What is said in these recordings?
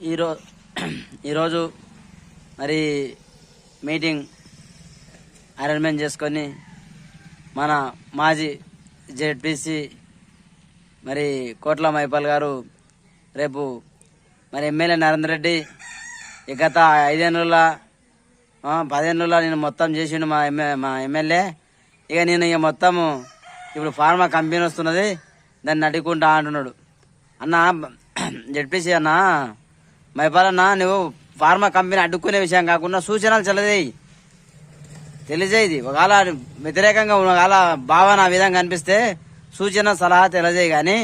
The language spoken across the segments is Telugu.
ఈరో ఈరోజు మరి మీటింగ్ అరేంజ్మెంట్ చేసుకొని మన మాజీ జెడ్పీసీ మరి కోట్ల మైపాల్ గారు రేపు మరి ఎమ్మెల్యే నరేందర్ రెడ్డి ఈ గత ఐదేళ్ళ పదేళ్ళ నేను మొత్తం చేసిండు మా ఎమ్మె మా ఎమ్మెల్యే. ఇక నేను ఇక మొత్తము ఇప్పుడు ఫార్మా కంపెనీ వస్తున్నది దాన్ని నడుకుంటా అంటున్నాడు. అన్న జెడ్పీసీ అన్నా మైపాలన్న నువ్వు ఫార్మా కంపెనీ అడ్డుకునే విషయం కాకుండా సూచనలు చల్లదేయి. తెలియజేయది ఒకవేళ వ్యతిరేకంగా ఒకవేళ భావన ఆ విధంగా అనిపిస్తే సూచన సలహా తెలియజేయి కానీ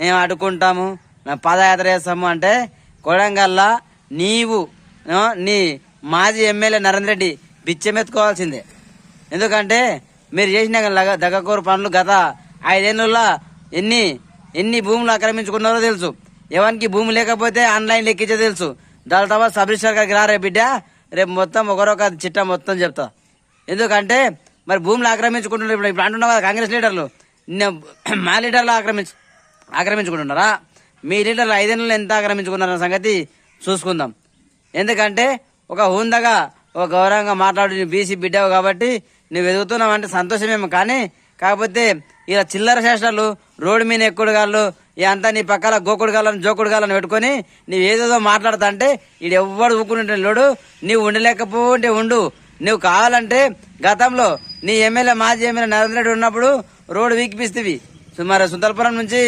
మేము అడ్డుకుంటాము. మేము పాదయాత్ర చేస్తాము అంటే కొడంగల్లా నీవు నీ మాజీ ఎమ్మెల్యే నరేంద్ర రెడ్డి బిచ్చమెత్తుకోవాల్సిందే. ఎందుకంటే మీరు చేసిన దగ్గకూరు పనులు గత ఐదేళ్ళలో ఎన్ని ఎన్ని భూములు ఆక్రమించుకున్నారో తెలుసు. ఎవరికి భూమి లేకపోతే ఆన్లైన్ లెక్కించే తెలుసు. దాని తర్వాత సబ్ రిజిస్టర్ గారికి రారే బిడ్డ రేపు మొత్తం ఒకరొక చిట్టా మొత్తం చెప్తా. ఎందుకంటే మరి భూములు ఆక్రమించుకుంటున్నారు ఇప్పుడు ఇప్పుడు అంటున్నావు కదా కాంగ్రెస్ లీడర్లు. మా లీడర్లు ఆక్రమించు ఆక్రమించుకుంటున్నారా? మీ లీడర్లు ఐదేళ్ళు ఎంత ఆక్రమించుకున్నారన్న సంగతి చూసుకుందాం. ఎందుకంటే ఒక హుందగా ఒక గౌరవంగా మాట్లాడు బీసీ బిడ్డావు కాబట్టి నువ్వు ఎదుగుతున్నావంటే సంతోషమేమో కానీ కాకపోతే ఇలా చిల్లర చేష్టలు రోడ్డు మీద ఎక్కుడు గాళ్ళు అంతా నీ పక్కల గోకుడు గాళ్ళని జోకుడు గాళ్ళని పెట్టుకొని నువ్వు ఏదేదో మాట్లాడతా అంటే ఈడు ఎవ్వడు ఊకుంటుంటే లోడు. నీవు ఉండలేకపోతే ఉండు. నువ్వు కావాలంటే గతంలో నీ ఎమ్మెల్యే మాజీ ఎమ్మెల్యే నరేంద్ర రెడ్డి ఉన్నప్పుడు రోడ్డు వీకిపిస్తేవి మరి సుందరపురం నుంచి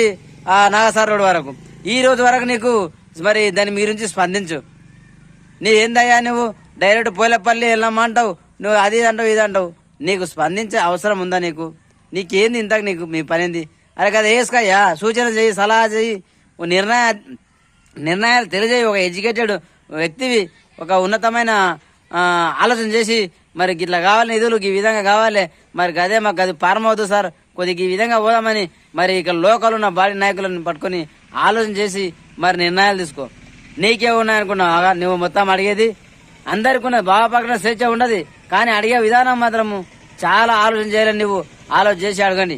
ఆ నాగసార్ రోడ్ వరకు. ఈ రోజు వరకు నీకు మరి దాని మీ నుంచి స్పందించు. నీ ఏందయ్యా నువ్వు? డైరెక్ట్ పోలేపల్లి వెళ్ళమంటావు నువ్వు అది అంటావు ఇది అంటావు. నీకు స్పందించే అవసరం ఉందా నీకు? నీకేంది ఇంతకు నీకు మీ పనింది? అరే కదా వేసుకోయ్యా సూచన చేయి సలహా చేయి ఓ నిర్ణయ నిర్ణయాలు తెలియజేయి. ఒక ఎడ్యుకేటెడ్ వ్యక్తివి ఒక ఉన్నతమైన ఆలోచన చేసి మరి ఇట్లా కావాలి నిధులు ఈ విధంగా కావాలి. మరి అదే మాకు అది పారమవుతుంది సార్. కొద్దిగా ఈ విధంగా పోదామని మరి ఇక్కడ లోకల్ ఉన్న బాడీ నాయకులను పట్టుకొని ఆలోచన చేసి మరి నిర్ణయాలు తీసుకో. నీకే ఉన్నాయనుకున్నావు నువ్వు మొత్తం అడిగేది. అందరికి ఉన్న బాగా పక్కన స్వేచ్ఛ ఉండదు. కానీ అడిగే విధానం మాత్రము చాలా ఆలోచన చేయాలని నువ్వు ఆలోచన చేసి అడగండి.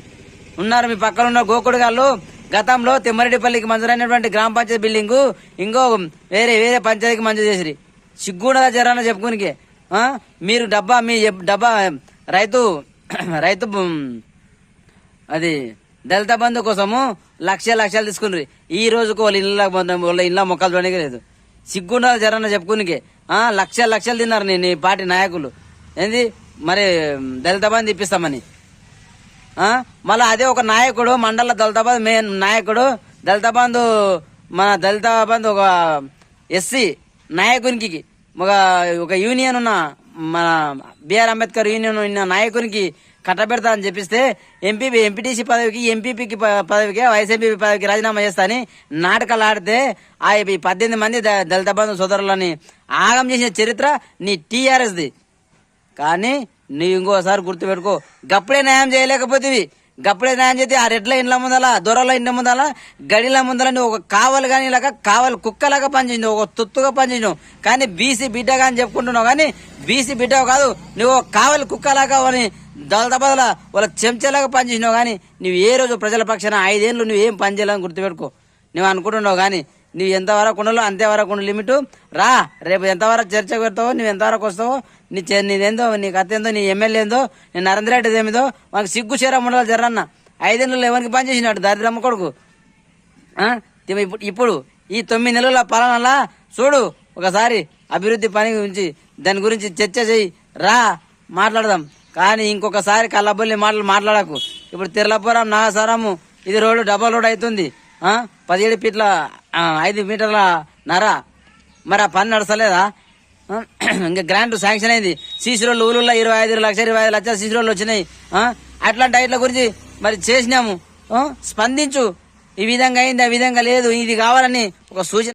ఉన్నారు. మీ పక్కన ఉన్న గోకుడు గారు గతంలో తిమ్మరెడ్డిపల్లికి మంజూరైనటువంటి గ్రామ పంచాయతీ బిల్డింగ్ ఇంకో వేరే వేరే పంచాయతీకి మంజూరు చేసిరి. సిగ్గుండదా జరాన చెప్పుకునికి? మీరు డబ్బా మీ డబ్బా రైతు రైతు అది దళిత బంధు కోసము లక్ష లక్షలు తీసుకుని ఈ రోజుకు వాళ్ళ ఇళ్ళ వాళ్ళ ఇళ్ళ మొక్కలు చూడడానికి లేదు. సిగ్గుండా జరన్న చెప్పుకునికి? లక్ష లక్షలు తిన్నారు నీ నీ పార్టీ నాయకులు. ఏంది? మరి దళిత బంధు ఇప్పిస్తామని. మళ్ళీ అదే ఒక నాయకుడు మండల దళితాబాద్ మెయిన్ నాయకుడు దళిత బంధు మన దళిత బంధు ఒక ఎస్సీ నాయకునికి ఒక ఒక యూనియన్ ఉన్న మన బిఆర్ అంబేద్కర్ యూనియన్ ఉన్న నాయకునికి కట్టబెడతా అని చెప్పిస్తే ఎంపీ ఎంపీటీసీ పదవికి ఎంపీపీకి పదవికి వైసీపీ పదవికి రాజీనామా చేస్తా అని నాటకాలు ఆడితే ఆ ఈ పద్దెనిమిది మంది దళిత బంధు సోదరులని ఆగం చేసిన చరిత్ర నీ టీఆర్ఎస్ది కానీ నీ ఇంకోసారి గుర్తుపెట్టుకో. గప్పుడే న్యాయం చేయలేకపోతేవి. గప్పుడే న్యాయం చేస్తే ఆ రెడ్ల ఇండ్ల ముందల దొరల ఇండ్ల ముందల గడిల ముందల నువ్వు ఒక కావలు కానీ ఇలాగ కావలి కుక్కలాగా పనిచేసినావు ఒక తుత్తుగా పనిచేసినావు. కానీ బీసీ బిడ్డగా అని చెప్పుకుంటున్నావు కానీ బీసీ బిడ్డ కాదు నువ్వు ఒక కావలి కుక్కలాగా అని దళదబదల వాళ్ళ చెంచలాగా పనిచేసినావు కానీ నువ్వు ఏ రోజు ప్రజల పక్షాన ఐదేళ్ళు నువ్వు ఏం పని చేయాలని గుర్తుపెట్టుకో. నువ్వు అనుకుంటున్నావు కానీ నువ్వు ఎంతవరకు ఉండాలో అంతేవరకు ఉండు. లిమిట్ రా. రేపు ఎంతవరకు చర్చ పెడతావో నువ్వు ఎంతవరకు వస్తావో నీ నీదేందో నీ కథ ఏందో నీ ఎమ్మెల్యే ఏందో నీ నరేంద్ర రెడ్డి ఏమిదో మాకు సిగ్గు చీర ఉండాలి జరన్న ఐదేళ్ళు ఎవరికి పనిచేసినాడు దరిద్రమ్మ కొడుకు. ఇప్పుడు ఇప్పుడు ఈ తొమ్మిది నెలల పాలనలా చూడు. ఒకసారి అభివృద్ధి పని గురించి దాని గురించి చర్చ చేయి. రా. మాట్లాడదాం. కానీ ఇంకొకసారి కళ్ళబొల్లి మాటలు మాట్లాడకు. ఇప్పుడు తిరలపురం నాగసారము ఇది రోడ్డు డబల్ రోడ్ అవుతుంది. పదిహేడు ఫీట్ల ఐదు మీటర్ల నర. మరి ఆ పని నడసలేదా ఇంకా గ్రాంట్ శాంక్షన్ అయింది. సీసీ రోడ్లు ఊళ్ళో ఇరవై ఐదు లక్షల ఇరవై ఐదు లక్షల సీసీ రోడ్లు వచ్చినాయి. అట్లాంటి ఐట్ల గురించి మరి చేసినాము. స్పందించు. ఈ విధంగా అయింది ఆ విధంగా లేదు. ఇది కావాలని ఒక సూచన